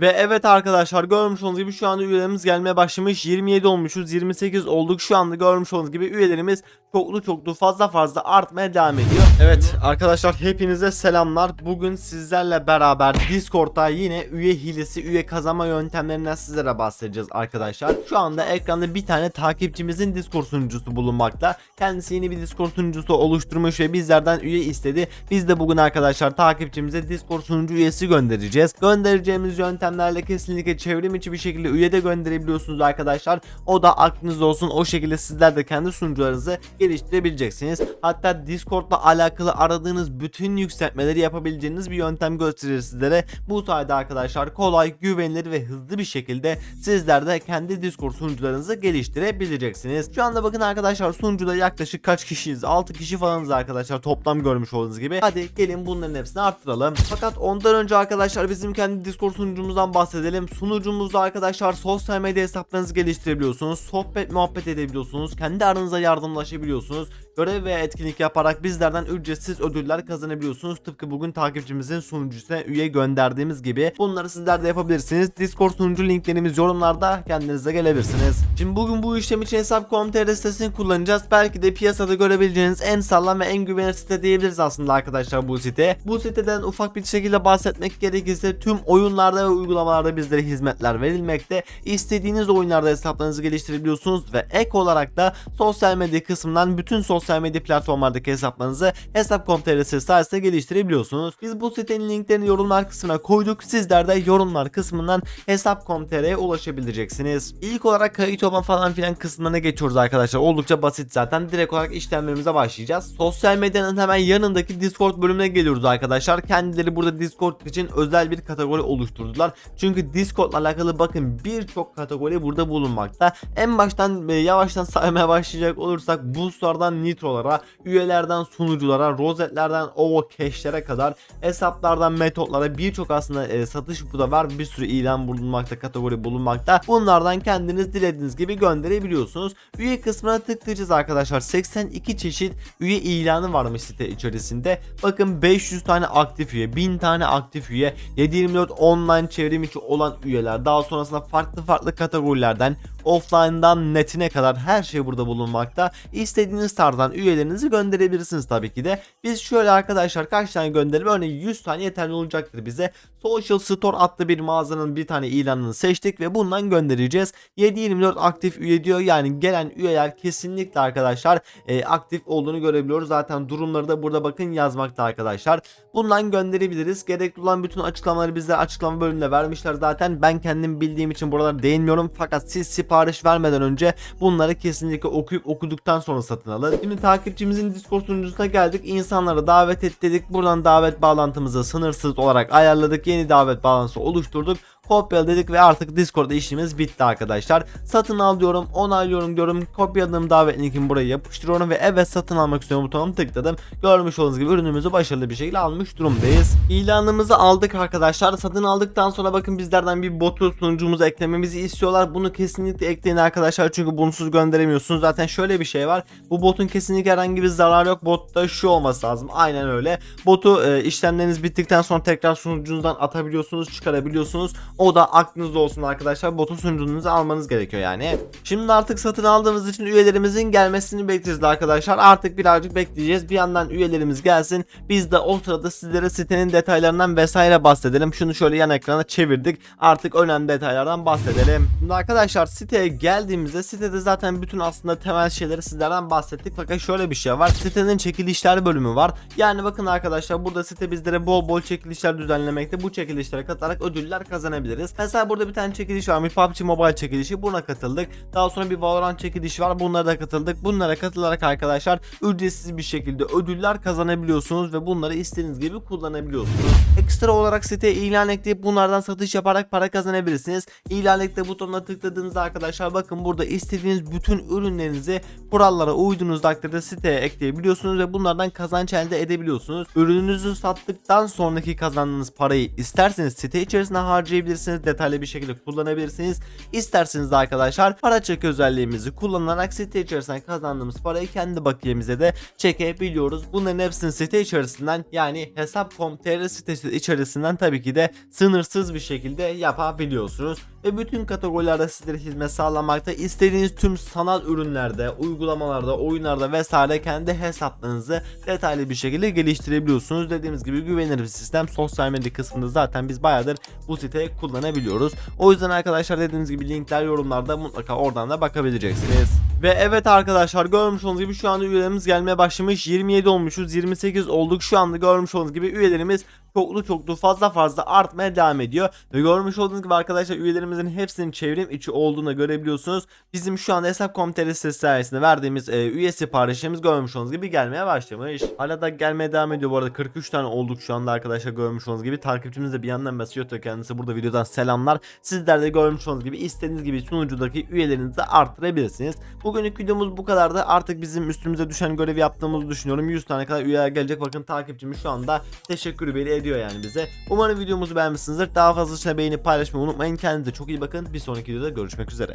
Ve evet arkadaşlar görmüş olduğunuz gibi şu anda üyelerimiz gelmeye başlamış. 27 olmuşuz 28 olduk. Şu anda görmüş olduğunuz gibi üyelerimiz çoklu çoklu fazla fazla artmaya devam ediyor. Evet arkadaşlar hepinize selamlar. Bugün sizlerle beraber Discord'da yine üye hilesi, üye kazanma yöntemlerinden sizlere bahsedeceğiz arkadaşlar. Şu anda ekranda bir tane takipçimizin Discord sunucusu bulunmakta. Kendisi yeni bir Discord sunucusu oluşturmuş ve bizlerden üye istedi. Biz de bugün arkadaşlar takipçimize Discord sunucu üyesi göndereceğiz. Göndereceğimiz yöntemlerle kesinlikle çevrim içi bir şekilde üye de gönderebiliyorsunuz arkadaşlar. O da aklınızda olsun. O şekilde sizler de kendi sunucularınızı geliştirebileceksiniz. Hatta Discord'la alakalı aradığınız bütün yükseltmeleri yapabileceğiniz bir yöntem gösterir sizlere. Bu sayede arkadaşlar kolay, güvenilir ve hızlı bir şekilde sizler de kendi Discord sunucularınızı geliştirebileceksiniz. Şu anda bakın arkadaşlar sunucuda yaklaşık kaç kişiyiz? 6 kişi falanız arkadaşlar toplam görmüş olduğunuz gibi. Hadi gelin bunların hepsini arttıralım. Fakat ondan önce arkadaşlar bizim kendi Discord sunucumuzdan bahsedelim. Sunucumuzda arkadaşlar sosyal medya hesaplarınızı geliştirebiliyorsunuz. Sohbet muhabbet edebiliyorsunuz. Kendi aranıza yardımlaşabiliyorsunuz. Görev veya etkinlik yaparak bizlerden ücretsiz ödüller kazanabiliyorsunuz. Tıpkı bugün takipçimizin sunucusuna üye gönderdiğimiz gibi. Bunları sizler de yapabilirsiniz. Discord sunucu linklerimiz yorumlarda kendinize gelebilirsiniz. Şimdi bugün bu işlem için hesap.com.tr sitesini kullanacağız. Belki de piyasada görebileceğiniz en sağlam ve en güvenilir site diyebiliriz aslında arkadaşlar bu site. Bu siteden ufak bir şekilde bahsetmek gerekirse tüm oyunlarda ve uygulamalarda bizlere hizmetler verilmekte. İstediğiniz oyunlarda hesaplarınızı geliştirebiliyorsunuz ve ek olarak da sosyal medya kısmından bütün sosyal medya platformlardaki hesaplarınızı hesap.com.tr sitesi sayesinde geliştirebiliyorsunuz. Biz bu sitenin linklerini yorumlar kısmına koyduk. Sizler de yorumlar kısmından hesap.com.tr'ye ulaşabileceksiniz. İlk olarak kayıt olma falan filan kısmına geçiyoruz arkadaşlar. Oldukça basit zaten. Direkt olarak işlemlerimize başlayacağız. Sosyal medyanın hemen yanındaki Discord bölümüne geliyoruz arkadaşlar. Kendileri burada Discord için özel bir kategori oluşturdular. Çünkü Discord'la alakalı bakın birçok kategori burada bulunmakta. En baştan e, yavaştan saymaya başlayacak olursak boostlardan nitrolara, üyelerden sunuculara, rozetlerden ovo cash'lere kadar hesaplardan metotlara birçok aslında e, satış burada var. Bir sürü ilan bulunmakta, kategori bulunmakta. Bunlardan kendiniz dilediğiniz gibi gönderebiliyorsunuz. Üye kısmına tıklayacağız arkadaşlar. 82 çeşit üye ilanı varmış site içerisinde. Bakın 500 tane aktif üye, 1000 tane aktif üye, 724 online çevrim içi olan üyeler. Daha sonrasında farklı farklı kategorilerden offline'dan netine kadar her şey burada bulunmakta. İstediğiniz tarzdan üyelerinizi gönderebilirsiniz tabii ki de. Biz şöyle arkadaşlar kaç tane gönderelim? Örneğin 100 tane yeterli olacaktır bize. Social Store adlı bir mağazanın bir tane ilanını seçtik ve bundan göndereceğiz. 724 aktif üye diyor. Yani gelen üyeler kesinlikle arkadaşlar e, aktif olduğunu görebiliyoruz. Zaten durumları da burada bakın yazmakta arkadaşlar. Bundan gönderebiliriz. Gerekli olan bütün açıklamaları bize açıklama bölümünde vermişler zaten. Ben kendim bildiğim için buralara değinmiyorum. Fakat siz sipariş vermeden önce bunları kesinlikle okuyup okuduktan sonra satın alın. Şimdi takipçimizin Discord sunucusuna geldik. İnsanları davet et dedik. Buradan davet bağlantımızı sınırsız olarak ayarladık. Yeni davet bağlantısı oluşturduk kopyala dedik ve artık Discord'da işimiz bitti arkadaşlar. Satın al diyorum, onaylıyorum diyorum. Kopyaladığım davet linkimi buraya yapıştırıyorum ve evet satın almak istiyorum butonuna tıkladım. Görmüş olduğunuz gibi ürünümüzü başarılı bir şekilde almış durumdayız. İlanımızı aldık arkadaşlar. Satın aldıktan sonra bakın bizlerden bir botu sunucumuza eklememizi istiyorlar. Bunu kesinlikle ekleyin arkadaşlar çünkü bunsuz gönderemiyorsunuz. Zaten şöyle bir şey var. Bu botun kesinlikle herhangi bir zararı yok. Botta şu olması lazım. Aynen öyle. Botu e, işlemleriniz bittikten sonra tekrar sunucunuzdan atabiliyorsunuz, çıkarabiliyorsunuz. O da aklınızda olsun arkadaşlar. Botu sunucunuzu almanız gerekiyor yani. Şimdi artık satın aldığımız için üyelerimizin gelmesini bekleyeceğiz arkadaşlar. Artık birazcık bekleyeceğiz. Bir yandan üyelerimiz gelsin. Biz de o sırada sizlere sitenin detaylarından vesaire bahsedelim. Şunu şöyle yan ekrana çevirdik. Artık önemli detaylardan bahsedelim. Şimdi arkadaşlar siteye geldiğimizde sitede zaten bütün aslında temel şeyleri sizlerden bahsettik. Fakat şöyle bir şey var. Sitenin çekilişler bölümü var. Yani bakın arkadaşlar burada site bizlere bol bol çekilişler düzenlemekte. Bu çekilişlere katılarak ödüller kazanabiliriz. Mesela burada bir tane çekiliş varmış. PUBG Mobile çekilişi. Buna katıldık. Daha sonra bir Valorant çekilişi var. Bunlara da katıldık. Bunlara katılarak arkadaşlar ücretsiz bir şekilde ödüller kazanabiliyorsunuz ve bunları istediğiniz gibi kullanabiliyorsunuz. Ekstra olarak siteye ilan ekleyip bunlardan satış yaparak para kazanabilirsiniz. İlan ekle butonuna tıkladığınızda arkadaşlar bakın burada istediğiniz bütün ürünlerinizi kurallara uyduğunuz takdirde siteye ekleyebiliyorsunuz ve bunlardan kazanç elde edebiliyorsunuz. Ürününüzü sattıktan sonraki kazandığınız parayı isterseniz site içerisinde harcayabilirsiniz arttırabilirsiniz. Detaylı bir şekilde kullanabilirsiniz. İsterseniz de arkadaşlar para çek özelliğimizi kullanarak site içerisinden kazandığımız parayı kendi bakiyemize de çekebiliyoruz. Bunların hepsini site içerisinden yani hesap.com.tr sitesi içerisinden tabii ki de sınırsız bir şekilde yapabiliyorsunuz. Ve bütün kategorilerde sizlere hizmet sağlamakta istediğiniz tüm sanal ürünlerde, uygulamalarda, oyunlarda vesaire kendi hesaplarınızı detaylı bir şekilde geliştirebiliyorsunuz. Dediğimiz gibi güvenilir bir sistem. Sosyal medya kısmında zaten biz bayağıdır bu siteyi kullanabiliyoruz. O yüzden arkadaşlar dediğimiz gibi linkler yorumlarda mutlaka oradan da bakabileceksiniz. Ve evet arkadaşlar görmüş olduğunuz gibi şu anda üyelerimiz gelmeye başlamış. 27 olmuşuz, 28 olduk. Şu anda görmüş olduğunuz gibi üyelerimiz çoklu çoklu fazla fazla artmaya devam ediyor. Ve görmüş olduğunuz gibi arkadaşlar üyelerimizin hepsinin çevrim içi olduğunu görebiliyorsunuz. Bizim şu anda hesap.com.tr sitesi sayesinde verdiğimiz e, üye siparişlerimiz görmüş olduğunuz gibi gelmeye başlamış. Hala da gelmeye devam ediyor bu arada 43 tane olduk şu anda arkadaşlar görmüş olduğunuz gibi. Takipçimiz de bir yandan mesaj atıyor kendisi burada videodan selamlar. Sizler de görmüş olduğunuz gibi istediğiniz gibi sunucudaki üyelerinizi arttırabilirsiniz. Bugünlük videomuz bu kadardı. Artık bizim üstümüze düşen görevi yaptığımızı düşünüyorum. 100 tane kadar üye gelecek. Bakın takipçimiz şu anda teşekkür beli ediyor yani bize. Umarım videomuzu beğenmişsinizdir. Daha fazlasıyla beğenip paylaşmayı unutmayın. Kendinize çok iyi bakın. Bir sonraki videoda görüşmek üzere.